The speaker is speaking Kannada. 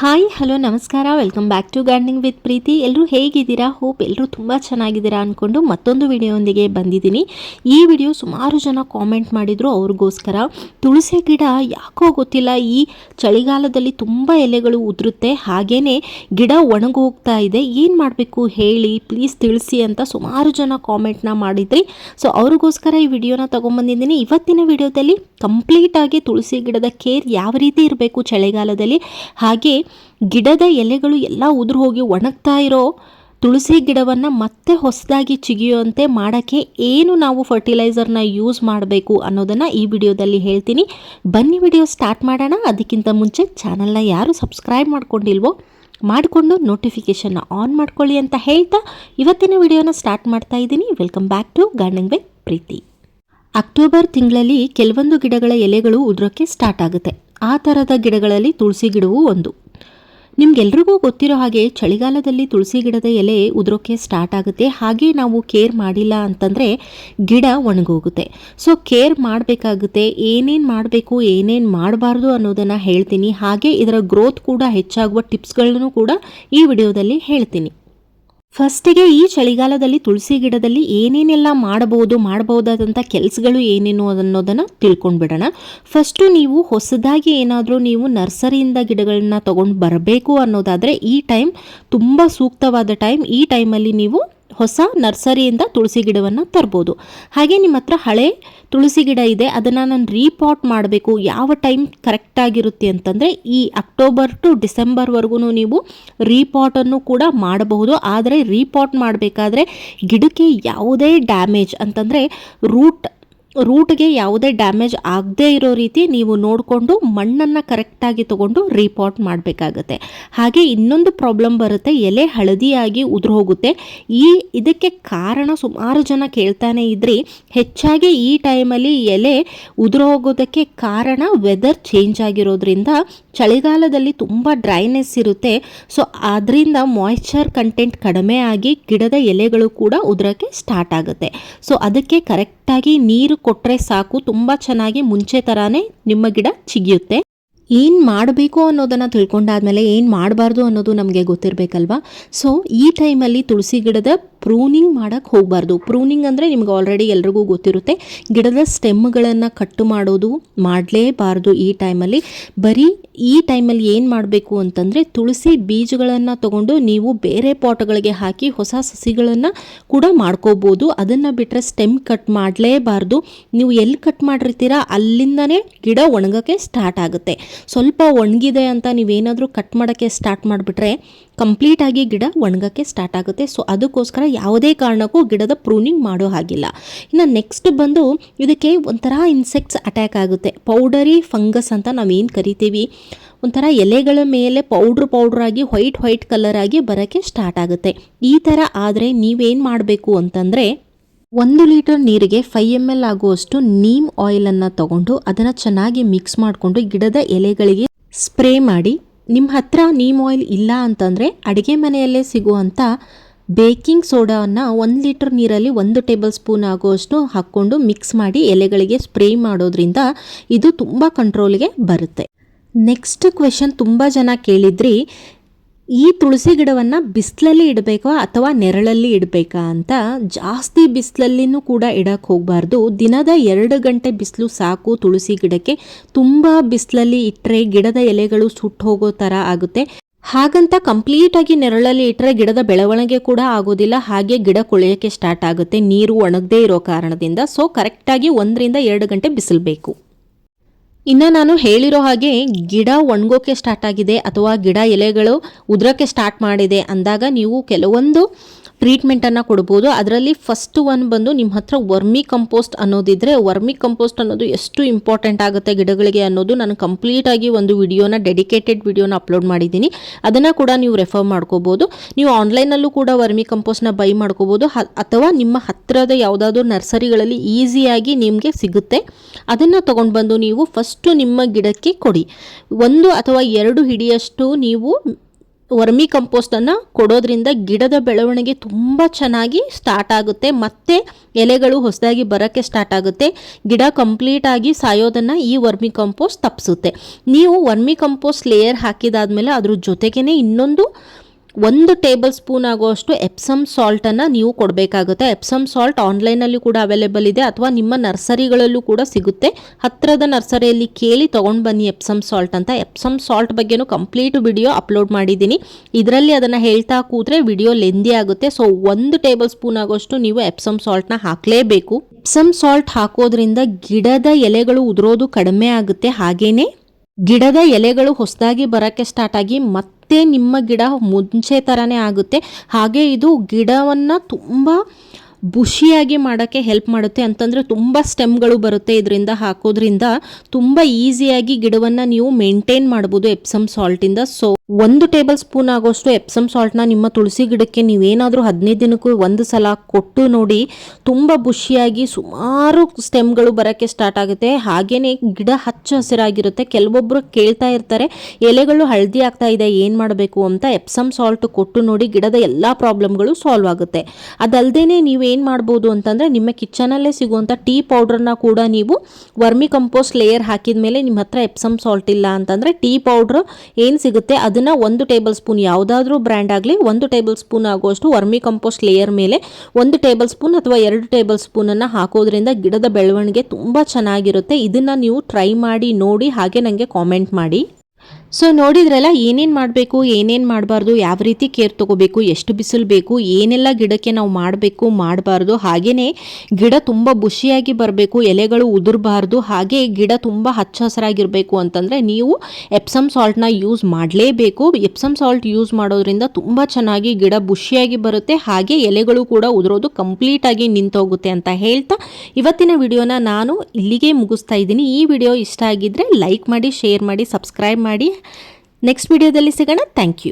ಹಾಯ್, ಹಲೋ, ನಮಸ್ಕಾರ. Welcome back to gardening with Preethi ಎಲ್ಲರೂ ಹೇಗಿದ್ದೀರಾ? ಹೋಪ್ ಎಲ್ಲರೂ ತುಂಬ ಚೆನ್ನಾಗಿದ್ದೀರಾ ಅಂದ್ಕೊಂಡು ಮತ್ತೊಂದು ವಿಡಿಯೋಂದಿಗೆ ಬಂದಿದ್ದೀನಿ. ಈ ವಿಡಿಯೋ ಸುಮಾರು ಜನ ಕಾಮೆಂಟ್ ಮಾಡಿದರು ಅವ್ರಿಗೋಸ್ಕರ. ತುಳಸಿ ಗಿಡ ಯಾಕೋ ಗೊತ್ತಿಲ್ಲ, ಈ ಚಳಿಗಾಲದಲ್ಲಿ ತುಂಬ ಎಲೆಗಳು ಉದುರುತ್ತೆ. ಹಾಗೇ ಗಿಡ ಒಣಗೋಗ್ತಾ ಇದೆ. ಏನು ಮಾಡಬೇಕು ಹೇಳಿ ಪ್ಲೀಸ್ ತಿಳಿಸಿ ಅಂತ ಸುಮಾರು ಜನ ಕಾಮೆಂಟ್ನ ಮಾಡಿದ್ರಿ. ಸೊ ಅವ್ರಿಗೋಸ್ಕರ ಈ ವಿಡಿಯೋನ ತೊಗೊಂಬಂದಿದ್ದೀನಿ. ಇವತ್ತಿನ ವಿಡಿಯೋದಲ್ಲಿ ಕಂಪ್ಲೀಟಾಗಿ ತುಳಸಿ ಗಿಡದ ಕೇರ್ ಯಾವ ರೀತಿ ಇರಬೇಕು ಚಳಿಗಾಲದಲ್ಲಿ? ಹಾಗೆ ಗಿಡದ ಎಲೆಗಳು ಎಲ್ಲ ಉದುರು ಹೋಗಿ ಒಣಗ್ತಾ ಇರೋ ತುಳಸಿ ಗಿಡವನ್ನು ಮತ್ತೆ ಹೊಸದಾಗಿ ಚಿಗಿಯುವಂತೆ ಮಾಡೋಕ್ಕೆ ಏನು ನಾವು ಫರ್ಟಿಲೈಸರ್ನ ಯೂಸ್ ಮಾಡಬೇಕು ಅನ್ನೋದನ್ನು ಈ ವಿಡಿಯೋದಲ್ಲಿ ಹೇಳ್ತೀನಿ. ಬನ್ನಿ ವಿಡಿಯೋ ಸ್ಟಾರ್ಟ್ ಮಾಡೋಣ. ಅದಕ್ಕಿಂತ ಮುಂಚೆ ಚಾನಲ್ನ ಯಾರು ಸಬ್ಸ್ಕ್ರೈಬ್ ಮಾಡ್ಕೊಂಡಿಲ್ವೋ ಮಾಡಿಕೊಂಡು ನೋಟಿಫಿಕೇಷನ್ನ ಆನ್ ಮಾಡ್ಕೊಳ್ಳಿ ಅಂತ ಹೇಳ್ತಾ ಇವತ್ತಿನ ವಿಡಿಯೋನ ಸ್ಟಾರ್ಟ್ ಮಾಡ್ತಾ ಇದ್ದೀನಿ. Welcome back to gardening by Preethi October ತಿಂಗಳಲ್ಲಿ ಕೆಲವೊಂದು ಗಿಡಗಳ ಎಲೆಗಳು ಉದುರೋಕ್ಕೆ ಸ್ಟಾರ್ಟ್ ಆಗುತ್ತೆ. ಆ ಥರದ ಗಿಡಗಳಲ್ಲಿ ತುಳಸಿ ಗಿಡವೂ ಒಂದು. ನಿಮ್ಗೆಲ್ರಿಗೂ ಗೊತ್ತಿರೋ ಹಾಗೆ ಚಳಿಗಾಲದಲ್ಲಿ ತುಳಸಿ ಗಿಡದ ಎಲೆ ಉದುರೋಕ್ಕೆ ಸ್ಟಾರ್ಟ್ ಆಗುತ್ತೆ. ಹಾಗೆ ನಾವು ಕೇರ್ ಮಾಡಿಲ್ಲ ಅಂತಂದರೆ ಗಿಡ ಒಣಗೋಗುತ್ತೆ. ಸೊ ಕೇರ್ ಮಾಡಬೇಕಾಗುತ್ತೆ. ಏನೇನು ಮಾಡಬೇಕು, ಏನೇನು ಮಾಡಬಾರ್ದು ಅನ್ನೋದನ್ನು ಹೇಳ್ತೀನಿ. ಹಾಗೆ ಇದರ ಗ್ರೋತ್ ಕೂಡ ಹೆಚ್ಚಾಗುವ ಟಿಪ್ಸ್ಗಳನ್ನು ಕೂಡ ಈ ವಿಡಿಯೋದಲ್ಲಿ ಹೇಳ್ತೀನಿ. ಫಸ್ಟಿಗೆ ಈ ಚಳಿಗಾಲದಲ್ಲಿ ತುಳಸಿ ಗಿಡದಲ್ಲಿ ಏನೇನೆಲ್ಲ ಮಾಡಬಹುದು ಮಾಡಬಹುದಾದಂಥ ಕೆಲಸಗಳು ಏನೇನು ಅನ್ನೋದನ್ನು ತಿಳ್ಕೊಂಡ್ಬಿಡೋಣ. ಫಸ್ಟು ನೀವು ಹೊಸದಾಗಿ ಏನಾದರೂ ನೀವು ನರ್ಸರಿಯಿಂದ ಗಿಡಗಳನ್ನ ತೊಗೊಂಡು ಬರಬೇಕು ಅನ್ನೋದಾದರೆ ಈ ಟೈಮ್ ತುಂಬ ಸೂಕ್ತವಾದ ಟೈಮ್. ಈ ಟೈಮಲ್ಲಿ ನೀವು ಹೊಸ ನರ್ಸರಿಯಿಂದ ತುಳಸಿ ಗಿಡವನ್ನು ತರ್ಬೋದು. ಹಾಗೆ ನಿಮ್ಮ ಹತ್ರ ಹಳೆ ತುಳಸಿ ಗಿಡ ಇದೆ, ಅದನ್ನು ನಾನು ರೀಪಾಟ್ ಮಾಡಬೇಕು. ಯಾವ ಟೈಮ್ ಕರೆಕ್ಟಾಗಿರುತ್ತೆ ಅಂತಂದರೆ ಈ ಅಕ್ಟೋಬರ್ ಟು ಡಿಸೆಂಬರ್ವರೆಗೂ ನೀವು ರೀಪಾಟನ್ನು ಕೂಡ ಮಾಡಬಹುದು. ಆದರೆ ರೀಪಾಟ್ ಮಾಡಬೇಕಾದ್ರೆ ಗಿಡಕ್ಕೆ ಯಾವುದೇ ಡ್ಯಾಮೇಜ್ ಅಂತಂದರೆ ರೂಟ್ ರೂಟ್ಗೆ ಯಾವುದೇ ಡ್ಯಾಮೇಜ್ ಆಗದೇ ಇರೋ ರೀತಿ ನೀವು ನೋಡಿಕೊಂಡು ಮಣ್ಣನ್ನು ಕರೆಕ್ಟಾಗಿ ತಗೊಂಡು ರೀಪಾಟ್ ಮಾಡಬೇಕಾಗತ್ತೆ. ಹಾಗೆ ಇನ್ನೊಂದು ಪ್ರಾಬ್ಲಮ್ ಬರುತ್ತೆ, ಎಲೆ ಹಳದಿಯಾಗಿ ಉದುರು ಹೋಗುತ್ತೆ. ಈ ಇದಕ್ಕೆ ಕಾರಣ ಸುಮಾರು ಜನ ಕೇಳ್ತಾನೆ ಇದ್ರಿ, ಹೆಚ್ಚಾಗಿ ಈ ಟೈಮಲ್ಲಿ ಎಲೆ ಉದುರು ಹೋಗೋದಕ್ಕೆ ಕಾರಣ ವೆದರ್ ಚೇಂಜ್ ಆಗಿರೋದ್ರಿಂದ ಚಳಿಗಾಲದಲ್ಲಿ ತುಂಬ ಡ್ರೈನೆಸ್ ಇರುತ್ತೆ. ಸೊ ಅದರಿಂದ ಮಾಯ್ಶ್ಚರ್ ಕಂಟೆಂಟ್ ಕಡಿಮೆ ಆಗಿ ಗಿಡದ ಎಲೆಗಳು ಕೂಡ ಉದುರೋಕ್ಕೆ ಸ್ಟಾರ್ಟ್ ಆಗುತ್ತೆ. ಸೊ ಅದಕ್ಕೆ ಕರೆಕ್ಟಾಗಿ ನೀರು ಕೊಟ್ಟರೆ ಸಾಕು, ತುಂಬ ಚೆನ್ನಾಗಿ ಮುಂಚೆ ಥರನೇ ನಿಮ್ಮ ಗಿಡ ಚಿಗಿಯುತ್ತೆ. ಏನು ಮಾಡಬೇಕು ಅನ್ನೋದನ್ನು ತಿಳ್ಕೊಂಡಾದ್ಮೇಲೆ ಏನು ಮಾಡಬಾರ್ದು ಅನ್ನೋದು ನಮಗೆ ಗೊತ್ತಿರಬೇಕಲ್ವಾ? ಸೊ ಈ ಟೈಮಲ್ಲಿ ತುಳಸಿ ಗಿಡದ ಪ್ರೂನಿಂಗ್ ಮಾಡೋಕ್ಕೆ ಹೋಗಬಾರ್ದು. ಪ್ರೂನಿಂಗ್ ಅಂದರೆ ನಿಮ್ಗೆ ಆಲ್ರೆಡಿ ಎಲ್ರಿಗೂ ಗೊತ್ತಿರುತ್ತೆ. ಗಿಡದ ಸ್ಟೆಮ್ಗಳನ್ನು ಕಟ್ಟು ಮಾಡೋದು ಮಾಡಲೇಬಾರ್ದು ಈ ಟೈಮಲ್ಲಿ. ಬರೀ ಈ ಟೈಮಲ್ಲಿ ಏನು ಮಾಡಬೇಕು ಅಂತಂದರೆ ತುಳಸಿ ಬೀಜಗಳನ್ನು ತಗೊಂಡು ನೀವು ಬೇರೆ ಪಾಟ್ಗಳಿಗೆ ಹಾಕಿ ಹೊಸ ಸಸಿಗಳನ್ನು ಕೂಡ ಮಾಡ್ಕೋಬೋದು. ಅದನ್ನು ಬಿಟ್ಟರೆ ಸ್ಟೆಮ್ ಕಟ್ ಮಾಡಲೇಬಾರ್ದು. ನೀವು ಎಲ್ಲಿ ಕಟ್ ಮಾಡಿರ್ತೀರಾ ಅಲ್ಲಿಂದನೇ ಗಿಡ ಒಣಗೋಕ್ಕೆ ಸ್ಟಾರ್ಟ್ ಆಗುತ್ತೆ. ಸ್ವಲ್ಪ ಒಣಗಿದೆ ಅಂತ ನೀವೇನಾದರೂ ಕಟ್ ಮಾಡೋಕ್ಕೆ ಸ್ಟಾರ್ಟ್ ಮಾಡಿಬಿಟ್ರೆ ಕಂಪ್ಲೀಟಾಗಿ ಗಿಡ ಒಣಗಕ್ಕೆ ಸ್ಟಾರ್ಟ್ ಆಗುತ್ತೆ. ಸೊ ಅದಕ್ಕೋಸ್ಕರ ಯಾವುದೇ ಕಾರಣಕ್ಕೂ ಗಿಡದ ಪ್ರೂನಿಂಗ್ ಮಾಡೋ ಹಾಗಿಲ್ಲ. ಇನ್ನು ನೆಕ್ಸ್ಟ್ ಬಂದು ಇದಕ್ಕೆ ಒಂಥರ ಇನ್ಸೆಕ್ಟ್ಸ್ ಅಟ್ಯಾಕ್ ಆಗುತ್ತೆ. ಪೌಡರಿ ಫಂಗಸ್ ಅಂತ ನಾವೇನು ಕರಿತೀವಿ? ಒಂಥರ ಎಲೆಗಳ ಮೇಲೆ ಪೌಡ್ರ್ ಪೌಡ್ರ್ ಆಗಿ ವೈಟ್ ವೈಟ್ ಕಲರ್ ಆಗಿ ಬರೋಕ್ಕೆ ಸ್ಟಾರ್ಟ್ ಆಗುತ್ತೆ. ಈ ಥರ ಆದರೆ ನೀವೇನು ಮಾಡಬೇಕು ಅಂತಂದರೆ, ಒಂದು ಲೀಟರ್ ನೀರಿಗೆ ಫೈವ್ ಎಂ ಎಲ್ ಆಗುವಷ್ಟು ನೀಮ್ ಆಯಿಲನ್ನು ತಗೊಂಡು ಅದನ್ನು ಚೆನ್ನಾಗಿ ಮಿಕ್ಸ್ ಮಾಡಿಕೊಂಡು ಗಿಡದ ಎಲೆಗಳಿಗೆ ಸ್ಪ್ರೇ ಮಾಡಿ ನಿಮ್ಮ ಹತ್ರ ನೀಮ್ ಆಯಿಲ್ ಇಲ್ಲ ಅಂತಂದರೆ ಅಡುಗೆ ಮನೆಯಲ್ಲೇ ಸಿಗುವಂಥ ಬೇಕಿಂಗ್ ಸೋಡಾವನ್ನು ಒಂದು ಲೀಟರ್ ನೀರಲ್ಲಿ ಒಂದು ಟೇಬಲ್ ಸ್ಪೂನ್ ಆಗುವಷ್ಟು ಹಾಕ್ಕೊಂಡು ಮಿಕ್ಸ್ ಮಾಡಿ ಎಲೆಗಳಿಗೆ ಸ್ಪ್ರೇ ಮಾಡೋದ್ರಿಂದ ಇದು ತುಂಬ ಕಂಟ್ರೋಲ್ಗೆ ಬರುತ್ತೆ. ನೆಕ್ಸ್ಟ್ ಕ್ವೆಶನ್ ತುಂಬ ಜನ ಕೇಳಿದ್ರಿ ಈ ತುಳಸಿ ಗಿಡವನ್ನು ಬಿಸಿಲಲ್ಲಿ ಇಡಬೇಕಾ ಅಥವಾ ನೆರಳಲ್ಲಿ ಇಡಬೇಕಾ ಅಂತ ಜಾಸ್ತಿ ಬಿಸಿಲಲ್ಲಿನೂ ಕೂಡ ಇಡಕ್ಕೆ ಹೋಗಬಾರ್ದು. ದಿನದ ಎರಡು ಗಂಟೆ ಬಿಸಿಲು ಸಾಕು ತುಳಸಿ ಗಿಡಕ್ಕೆ. ತುಂಬ ಬಿಸಿಲಲ್ಲಿ ಇಟ್ಟರೆ ಗಿಡದ ಎಲೆಗಳು ಸುಟ್ಟು ಹೋಗೋ ಥರ ಆಗುತ್ತೆ. ಹಾಗಂತ ಕಂಪ್ಲೀಟಾಗಿ ನೆರಳಲ್ಲಿ ಇಟ್ಟರೆ ಗಿಡದ ಬೆಳವಣಿಗೆ ಕೂಡ ಆಗೋದಿಲ್ಲ. ಹಾಗೆ ಗಿಡ ಕೊಳೆಯೋಕ್ಕೆ ಸ್ಟಾರ್ಟ್ ಆಗುತ್ತೆ. ನೀರು ಒಣಗದೇ ಇರೋ ಕಾರಣದಿಂದ. ಸೊ ಕರೆಕ್ಟಾಗಿ ಒಂದರಿಂದ ಎರಡು ಗಂಟೆ ಬಿಸಿಲು ಬೇಕು. ಇನ್ನು ನಾನು ಹೇಳಿರೋ ಹಾಗೆ ಗಿಡ ಒಣಗೋಕೆ ಸ್ಟಾರ್ಟ್ ಆಗಿದೆ ಅಥವಾ ಗಿಡ ಎಲೆಗಳು ಉದ್ರಕ್ಕೆ ಸ್ಟಾರ್ಟ್ ಮಾಡಿದೆ ಅಂದಾಗ ನೀವು ಕೆಲವೊಂದು ಟ್ರೀಟ್ಮೆಂಟನ್ನು ಕೊಡ್ಬೋದು. ಅದರಲ್ಲಿ ಫಸ್ಟ್ ಒನ್ ಬಂದು ನಿಮ್ಮ ಹತ್ರ ವರ್ಮಿ ಕಂಪೋಸ್ಟ್ ಅನ್ನೋದಿದ್ರೆ ವರ್ಮಿ ಕಂಪೋಸ್ಟ್ ಅನ್ನೋದು ಎಷ್ಟು ಇಂಪಾರ್ಟೆಂಟ್ ಆಗುತ್ತೆ ಗಿಡಗಳಿಗೆ ಅನ್ನೋದು ನಾನು ಕಂಪ್ಲೀಟಾಗಿ ಒಂದು ವಿಡಿಯೋನ ಡೆಡಿಕೇಟೆಡ್ ವಿಡಿಯೋನ ಅಪ್ಲೋಡ್ ಮಾಡಿದ್ದೀನಿ. ಅದನ್ನು ಕೂಡ ನೀವು ರೆಫರ್ ಮಾಡ್ಕೋಬೋದು. ನೀವು ಆನ್ಲೈನಲ್ಲೂ ಕೂಡ ವರ್ಮಿ ಕಂಪೋಸ್ಟ್ನ ಬೈ ಮಾಡ್ಕೋಬೋದು. ಅಥವಾ ನಿಮ್ಮ ಹತ್ತಿರದ ಯಾವುದಾದ್ರೂ ನರ್ಸರಿಗಳಲ್ಲಿ ಈಸಿಯಾಗಿ ನಿಮಗೆ ಸಿಗುತ್ತೆ. ಅದನ್ನು ತೊಗೊಂಡು ಬಂದು ನೀವು ಫಸ್ಟು ನಿಮ್ಮ ಗಿಡಕ್ಕೆ ಕೊಡಿ. ಒಂದು ಅಥವಾ ಎರಡು ಹಿಡಿಯಷ್ಟು ನೀವು ವರ್ಮಿ ಕಂಪೋಸ್ಟನ್ನು ಕೊಡೋದ್ರಿಂದ ಗಿಡದ ಬೆಳವಣಿಗೆ ತುಂಬ ಚೆನ್ನಾಗಿ ಸ್ಟಾರ್ಟ್ ಆಗುತ್ತೆ. ಮತ್ತು ಎಲೆಗಳು ಹೊಸದಾಗಿ ಬರೋಕ್ಕೆ ಸ್ಟಾರ್ಟ್ ಆಗುತ್ತೆ. ಗಿಡ ಕಂಪ್ಲೀಟಾಗಿ ಸಾಯೋದನ್ನು ಈ ವರ್ಮಿ ಕಂಪೋಸ್ಟ್ ತಪ್ಪಿಸುತ್ತೆ ನೀವು ವರ್ಮಿ ಕಂಪೋಸ್ಟ್ ಲೇಯರ್ ಹಾಕಿದಾದ್ಮೇಲೆ ಅದ್ರ ಜೊತೆಗೇ ಇನ್ನೊಂದು ಒಂದು ಟೇಬಲ್ ಸ್ಪೂನ್ ಆಗುವಷ್ಟು ಎಪ್ಸಮ್ ಸಾಲ್ಟನ್ನು ನೀವು ಕೊಡಬೇಕಾಗುತ್ತೆ. ಎಪ್ಸಮ್ ಸಾಲ್ಟ್ ಆನ್ಲೈನಲ್ಲಿ ಕೂಡ ಅವೈಲೇಬಲ್ ಇದೆ ಅಥವಾ ನಿಮ್ಮ ನರ್ಸರಿಗಳಲ್ಲೂ ಕೂಡ ಸಿಗುತ್ತೆ. ಹತ್ತಿರದ ನರ್ಸರಿಯಲ್ಲಿ ಕೇಳಿ ತೊಗೊಂಡು ಬನ್ನಿ ಎಪ್ಸಮ್ ಸಾಲ್ಟ್ ಅಂತ. ಎಪ್ಸಮ್ ಸಾಲ್ಟ್ ಬಗ್ಗೆನೂ ಕಂಪ್ಲೀಟ್ ವಿಡಿಯೋ ಅಪ್ಲೋಡ್ ಮಾಡಿದ್ದೀನಿ. ಇದರಲ್ಲಿ ಅದನ್ನು ಹೇಳ್ತಾ ಕೂತ್ರೆ ವಿಡಿಯೋ ಲೆಂದಿ ಆಗುತ್ತೆ. ಸೊ ಒಂದು ಟೇಬಲ್ ಸ್ಪೂನ್ ಆಗೋಷ್ಟು ನೀವು ಎಪ್ಸಮ್ ಸಾಲ್ಟ್ನ ಹಾಕಲೇಬೇಕು. ಎಪ್ಸಮ್ ಸಾಲ್ಟ್ ಹಾಕೋದ್ರಿಂದ ಗಿಡದ ಎಲೆಗಳು ಉದುರೋದು ಕಡಿಮೆ ಆಗುತ್ತೆ. ಹಾಗೇನೆ ಗಿಡದ ಎಲೆಗಳು ಹೊಸದಾಗಿ ಬರೋಕ್ಕೆ ಸ್ಟಾರ್ಟ್ ಆಗಿ ಮತ್ತೆ ನಿಮ್ಮ ಗಿಡ ಮುಂಚೆ ಥರನೇ ಆಗುತ್ತೆ. ಹಾಗೆ ಇದು ಗಿಡವನ್ನು ತುಂಬ ಬುಷಿಯಾಗಿ ಮಾಡೋಕ್ಕೆ ಹೆಲ್ಪ್ ಮಾಡುತ್ತೆ ಅಂತಂದರೆ ತುಂಬ ಸ್ಟೆಮ್ಗಳು ಬರುತ್ತೆ ಇದರಿಂದ ಹಾಕೋದ್ರಿಂದ. ತುಂಬ ಈಸಿಯಾಗಿ ಗಿಡವನ್ನು ನೀವು ಮೇಂಟೈನ್ ಮಾಡ್ಬೋದು ಎಪ್ಸಮ್ ಸಾಲ್ಟಿಂದ ಸೊ ಒಂದು ಟೇಬಲ್ ಸ್ಪೂನ್ ಆಗೋಷ್ಟು ಎಪ್ಸಮ್ ಸಾಲ್ಟ್ನ ನಿಮ್ಮ ತುಳಸಿ ಗಿಡಕ್ಕೆ ನೀವೇನಾದರೂ ಹದಿನೈದು ದಿನಕ್ಕೂ ಒಂದು ಸಲ ಕೊಟ್ಟು ನೋಡಿ ತುಂಬ ಬುಷಿಯಾಗಿ ಸುಮಾರು ಸ್ಟೆಮ್ಗಳು ಬರೋಕ್ಕೆ ಸ್ಟಾರ್ಟ್ ಆಗುತ್ತೆ. ಹಾಗೇನೆ ಗಿಡ ಹಚ್ಚ ಹಸಿರಾಗಿರುತ್ತೆ. ಕೆಲವೊಬ್ಬರು ಕೇಳ್ತಾ ಇರ್ತಾರೆ, ಎಲೆಗಳು ಹಳದಿ ಆಗ್ತಾ ಇದೆ, ಏನು ಮಾಡಬೇಕು ಅಂತ ಎಪ್ಸಮ್ ಸಾಲ್ಟ್ ಕೊಟ್ಟು ನೋಡಿ ಗಿಡದ ಎಲ್ಲ ಪ್ರಾಬ್ಲಮ್ಗಳು ಸಾಲ್ವ್ ಆಗುತ್ತೆ. ಅದಲ್ಲದೆ ನೀವು ಏನು ಮಾಡ್ಬೋದು ಅಂತಂದರೆ ನಿಮ್ಮ ಕಿಚನಲ್ಲೇ ಸಿಗುವಂಥ ಟೀ ಪೌಡ್ರನ್ನ ಕೂಡ ನೀವು ವರ್ಮಿ ಕಂಪೋಸ್ಟ್ ಲೇಯರ್ ಹಾಕಿದ ಮೇಲೆ ನಿಮ್ಮ ಹತ್ರ ಎಪ್ಸಮ್ ಸಾಲ್ಟ್ ಇಲ್ಲ ಅಂತಂದರೆ ಟೀ ಪೌಡ್ರ್ ಏನು ಸಿಗುತ್ತೆ ಅದನ್ನು ಒಂದು ಟೇಬಲ್ ಸ್ಪೂನ್ ಯಾವುದಾದ್ರೂ ಬ್ರ್ಯಾಂಡ್ ಆಗಲಿ, ಒಂದು ಟೇಬಲ್ ಸ್ಪೂನ್ ಆಗುವಷ್ಟು ವರ್ಮಿ ಕಂಪೋಸ್ಟ್ ಲೇಯರ್ ಮೇಲೆ ಒಂದು ಟೇಬಲ್ ಸ್ಪೂನ್ ಅಥವಾ ಎರಡು ಟೇಬಲ್ ಸ್ಪೂನನ್ನು ಹಾಕೋದ್ರಿಂದ ಗಿಡದ ಬೆಳವಣಿಗೆ ತುಂಬ ಚೆನ್ನಾಗಿರುತ್ತೆ. ಇದನ್ನು ನೀವು ಟ್ರೈ ಮಾಡಿ ನೋಡಿ, ಹಾಗೆ ನನಗೆ ಕಾಮೆಂಟ್ ಮಾಡಿ. ಸೊ ನೋಡಿದ್ರಲ್ಲ ಏನೇನು ಮಾಡಬೇಕು, ಏನೇನು ಮಾಡಬಾರ್ದು, ಯಾವ ರೀತಿ ಕೇರ್ ತೊಗೋಬೇಕು, ಎಷ್ಟು ಬಿಸಿಲು ಬೇಕು, ಏನೆಲ್ಲ ಗಿಡಕ್ಕೆ ನಾವು ಮಾಡಬೇಕು, ಮಾಡಬಾರ್ದು ಹಾಗೆಯೇ ಗಿಡ ತುಂಬ ಬುಷಿಯಾಗಿ ಬರಬೇಕು, ಎಲೆಗಳು ಉದುರಬಾರ್ದು, ಹಾಗೆ ಗಿಡ ತುಂಬ ಹಚ್ಚ ಹಸಿರಾಗಿರಬೇಕು ಅಂತಂದರೆ ನೀವು ಎಪ್ಸಮ್ ಸಾಲ್ಟ್ನ ಯೂಸ್ ಮಾಡಲೇಬೇಕು. ಎಪ್ಸಮ್ ಸಾಲ್ಟ್ ಯೂಸ್ ಮಾಡೋದ್ರಿಂದ ತುಂಬ ಚೆನ್ನಾಗಿ ಗಿಡ ಬುಷಿಯಾಗಿ ಬರುತ್ತೆ, ಹಾಗೆ ಎಲೆಗಳು ಕೂಡ ಉದುರೋದು ಕಂಪ್ಲೀಟಾಗಿ ನಿಂತೋಗುತ್ತೆ ಅಂತ ಹೇಳ್ತಾ ಇವತ್ತಿನ ವಿಡಿಯೋನ ನಾನು ಇಲ್ಲಿಗೆ ಮುಗಿಸ್ತಾ ಇದ್ದೀನಿ. ಈ ವಿಡಿಯೋ ಇಷ್ಟ ಆಗಿದ್ದರೆ ಲೈಕ್ ಮಾಡಿ, ಶೇರ್ ಮಾಡಿ, ಸಬ್ಸ್ಕ್ರೈಬ್ ಮಾಡಿ. ನೆಕ್ಸ್ಟ್ ವಿಡಿಯೋದಲ್ಲಿ ಸಿಗೋಣ. Thank you